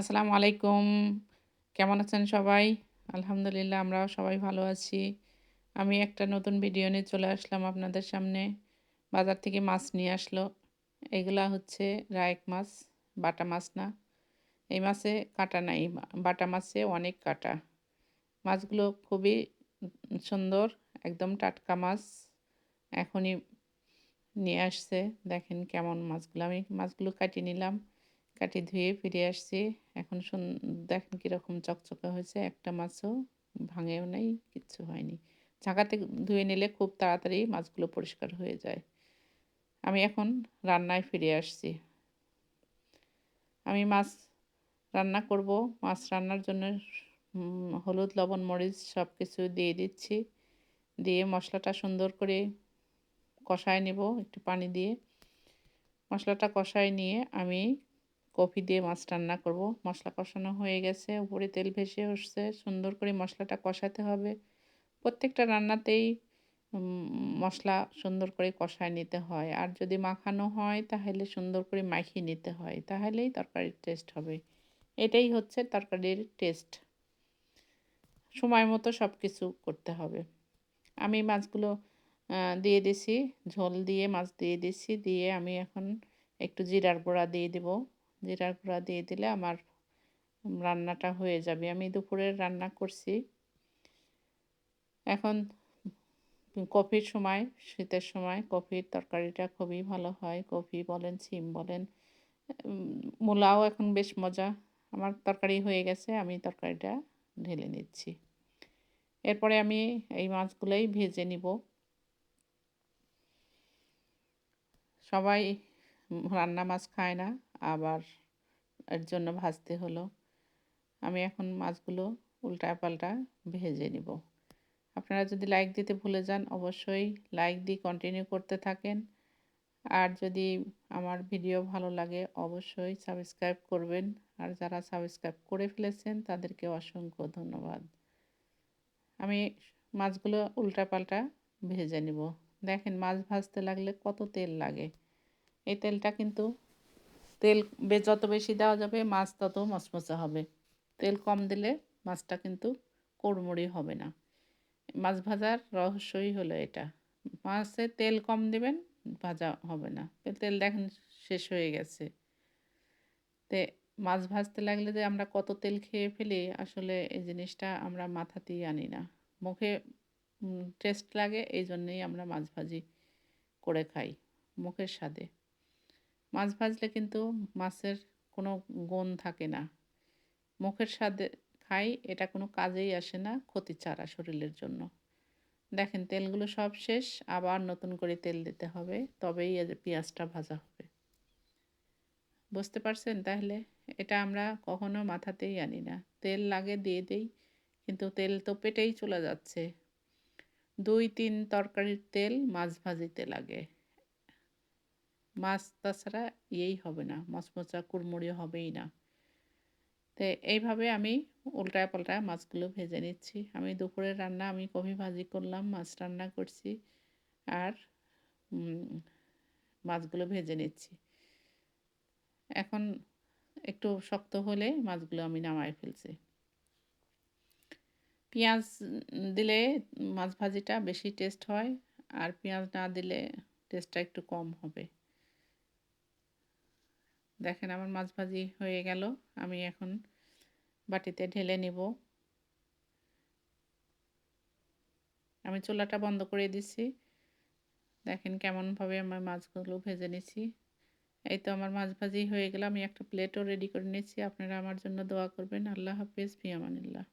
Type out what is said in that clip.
আসসালামু আলাইকুম। কেমন আছেন সবাই? আলহামদুলিল্লাহ, আমরাও সবাই ভালো আছি। আমি একটা নতুন ভিডিও নিয়ে চলে আসলাম আপনাদের সামনে। বাজার থেকে মাছ নিয়ে আসলো। এগুলা হচ্ছে রায়ক মাছ, বাটা মাছ না। এই মাছে কাটা নাই, বাটা মাছে অনেক কাটা। মাছগুলো খুবই সুন্দর, একদম টাটকা মাছ। এখনই নিয়ে আসছে। দেখেন কেমন মাছগুলো। আমি মাছগুলো কাটিয়ে নিলাম। কাটি ধুয়ে ফিরে আসছি। এখন দেখেন কীরকম চকচকে হয়েছে। একটা মাছও ভাঙেও নেই, কিচ্ছু হয়নি। ঝাঁকাতে ধুয়ে নিলে খুব তাড়াতাড়ি মাছগুলো পরিষ্কার হয়ে যায়। আমি এখন রান্নায় ফিরে আসছি। আমি মাছ রান্না করব। মাছ রান্নার জন্য হলুদ, লবণ, মরিচ সব কিছু দিয়ে দিচ্ছি। দিয়ে মশলাটা সুন্দর করে কষায় নেব, একটু পানি দিয়ে। মশলাটা কষায় নিয়ে আমি কফি দিয়ে মাছ রান্না করব। মশলা কষানো হয়ে গেছে, উপরে তেল ভেসে উঠছে সুন্দর করে মশলাটা কষাতে হবে। প্রত্যেকটা রান্নাতেই মশলা সুন্দর করে কষায় নিতে হয়। আর যদি মাখানো হয়, তাহলে সুন্দর করে মাখিয়ে নিতে হয়। তাহলেই তরকারির টেস্ট হবে। এটাই হচ্ছে তরকারির টেস্ট। সময় মতো সব কিছু করতে হবে। আমি মাছগুলো দিয়ে দিছি, ঝোল দিয়ে মাছ দিয়ে দিছি, দিয়ে আমি এখন একটু জিরার গুঁড়া দিয়ে দেবো। জিরার গুঁড়া দিয়ে দিলে আমার রান্নাটা হয়ে যাবে। আমি দুপুরের রান্না করছি। এখন কফির সময়, শীতের সময় কফির তরকারিটা খুবই ভালো হয়। কফি বলেন, সিম বলেন মূলাও এখন বেশ মজা। আমার তরকারি হয়ে গেছে, আমি তরকারিটা ঢেলে নিচ্ছি। এরপরে আমি এই মাছগুলোই ভেজে নিব। সবাই রান্না মাছ খায় না, আবার এর জন্য ভাজতে হলো। আমি এখন মাছগুলো উল্টা পাল্টা ভেজে নিব। আপনারা যদি লাইক দিতে ভুলে যান, অবশ্যই লাইক দিয়ে কন্টিনিউ করতে থাকেন। আর যদি আমার ভিডিও ভালো লাগে, অবশ্যই সাবস্ক্রাইব করবেন। আর যারা সাবস্ক্রাইব করে ফেলেছেন, তাদেরকে অসংখ্য ধন্যবাদ। আমি মাছগুলো উল্টা পাল্টা ভেজে নিব। দেখেন মাছ ভাজতে লাগলে কত তেল লাগে। এই তেলটা কিন্তু তেল যত বেশি দেওয়া যাবে মাছ তত মচমচা হবে। তেল কম দিলে মাছটা কিন্তু কোড়মুড়ি হবে না। মাছ ভাজার রহস্যই হলো এটা। মাছে তেল কম দেবেন, ভাজা হবে না। তেল দেখেন শেষ হয়ে গেছে। তে মাছ ভাজতে লাগলে যে আমরা কত তেল খেয়ে ফেলি, আসলে এই জিনিসটা আমরা মাথাতেই আনি না। মুখে টেস্ট লাগে এই জন্যেই আমরা মাছ ভাজি করে খাই মুখের স্বাদে। মাছ ভাজলে কিন্তু মাছের কোনো গুণ থাকে না। মুখের স্বাদে খাই, এটা কোনো কাজেই আসে না ক্ষতি ছাড়া শরীরের জন্য। দেখেন, তেলগুলো সব শেষ, আবার নতুন করে তেল দিতে হবে, তবেই পেঁয়াজটা ভাজা হবে। বুঝতে পারছেন তাহলে? এটা আমরা কখনো মাথাতেই আনি না। তেল লাগে দিয়ে দেই, কিন্তু তেল তো পেটেই চলে যাচ্ছে। দুই তিন তরকারির তেল মাছ ভাজিতে লাগে। মাছ তাছাড়া ইয়েই হবে না, মচমচা কুড়মুড়ি হবেই না। তো এইভাবে আমি উল্টায় পাল্টায় মাছগুলো ভেজে নিচ্ছি। আমি দুপুরের রান্না, আমি কফি ভাজি করলাম, মাছ রান্না করছি আর মাছগুলো ভেজে নিচ্ছি। এখন একটু শক্ত হলে মাছগুলো আমি নামাই ফেলছি। পেঁয়াজ দিলে মাছ ভাজিটা বেশি টেস্ট হয় আর পেঁয়াজ না দিলে টেস্টটা একটু কম হবে। দেখেন আমার মাছ ভাজি হয়ে গেল, আমি এখন বাটিতে ঢেলে নিব। আমি চুলাটা বন্ধ করে দিচ্ছি দেখেন কেমনভাবে আমার মাছগুলো ভেজে নিছি। এই তো আমার মাছ ভাজি হয়ে গেল, আমি একটা প্লেটও রেডি করে নিয়েছি। আপনারা আমার জন্য দোয়া করবেন। আল্লাহ হাফিজ ফিয়ামানিল্লাহ